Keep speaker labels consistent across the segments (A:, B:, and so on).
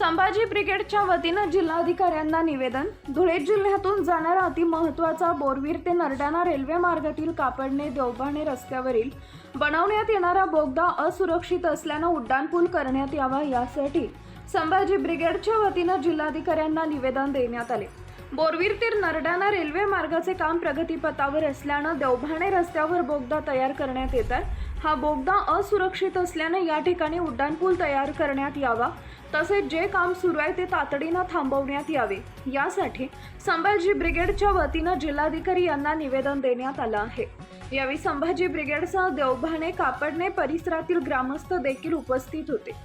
A: संभाजी ब्रिगेडच्या वतीनं जिल्हाधिकाऱ्यांना निवेदन. धुळे जिल्ह्यातून जाणारा अतिमहत्वाचा बोरवीर ते नरडाणा रेल्वे मार्गातील कापडणे देवबाणे रस्त्यावरील बनवण्यात येणारा बोगदा असुरक्षित असल्यानं उड्डाणपूल करण्यात यावा यासाठी संभाजी ब्रिगेडच्या वतीनं जिल्हाधिकाऱ्यांना निवेदन देण्यात आले. बोरवीर ते नरडाणा रेल्वे मार्गाचे काम प्रगतीपथावर असल्यानं देवभाणे रस्त्यावर बोगदा तयार करण्यात येतात. हा बोगदा असुरक्षित असल्यानं या ठिकाणी उड्डाणपूल तयार करण्यात यावा. तसेच जे काम सुरू आहे ते तातडीनं थांबवण्यात यावे. यासाठी संभाजी ब्रिगेडच्या वतीनं जिल्हाधिकारी यांना निवेदन देण्यात आलं आहे. यावेळी संभाजी ब्रिगेडसह देवभाणे कापडणे परिसरातील ग्रामस्थ देखील उपस्थित होते.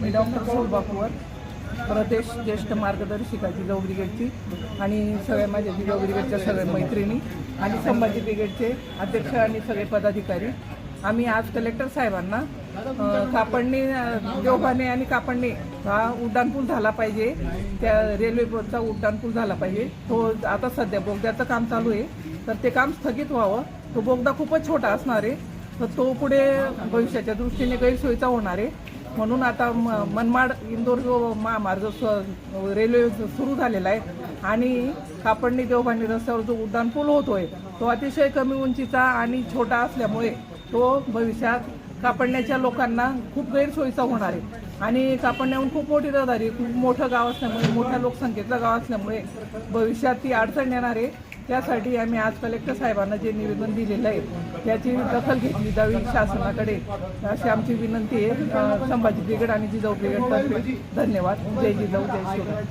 B: मी डॉक्टर प्रदेश ज्येष्ठ मार्गदर्शिका जिजाऊ ब्रिगेडची आणि सगळ्या माझ्या जिजाऊ ब्रिगेडच्या सगळ्या मैत्रिणी आणि संभाजी ब्रिगेडचे अध्यक्ष आणि सगळे पदाधिकारी. आम्ही आज कलेक्टर साहेबांना कापडणे देवभाने आणि कापडणे हा उड्डाणपूल झाला पाहिजे. त्या रेल्वेचा उड्डाणपूल झाला पाहिजे. तो आता सध्या बोगद्याचं काम चालू आहे. तर ते काम स्थगित व्हावं. तो बोगदा खूपच छोटा असणार आहे. तर तो पुढे भविष्याच्या दृष्टीने गैरसोयीचा होणार आहे. म्हणून आता म- मनमाड इंदोर जो महामार्ग स- रेल्वे सुरू झालेला आहे आणि कापडणी देवभांडी रस्त्यावर जो उड्डाण पूल होतोय तो अतिशय कमी उंचीचा आणि छोटा असल्यामुळे तो भविष्यात कापडण्याच्या लोकांना खूप गैरसोयीचा होणार आहे. आणि कापडण्याहून खूप मोठी रहदारी खूप मोठं गाव असल्यामुळे मोठ्या लोकसंख्येचं गाव असल्यामुळे भविष्यात ती अडचण येणार आहे. त्यासाठी आम्ही आज कलेक्टर साहेबांना जे निवेदन दिलेलं आहे त्याची दखल घेतली जावी शासनाकडे. अशी आमची विनंती आहे. संभाजी ब्रिगेड आणि जिजाऊ ब्रिगेडतर्फे धन्यवाद. जय जिजाऊ जय शिवराय.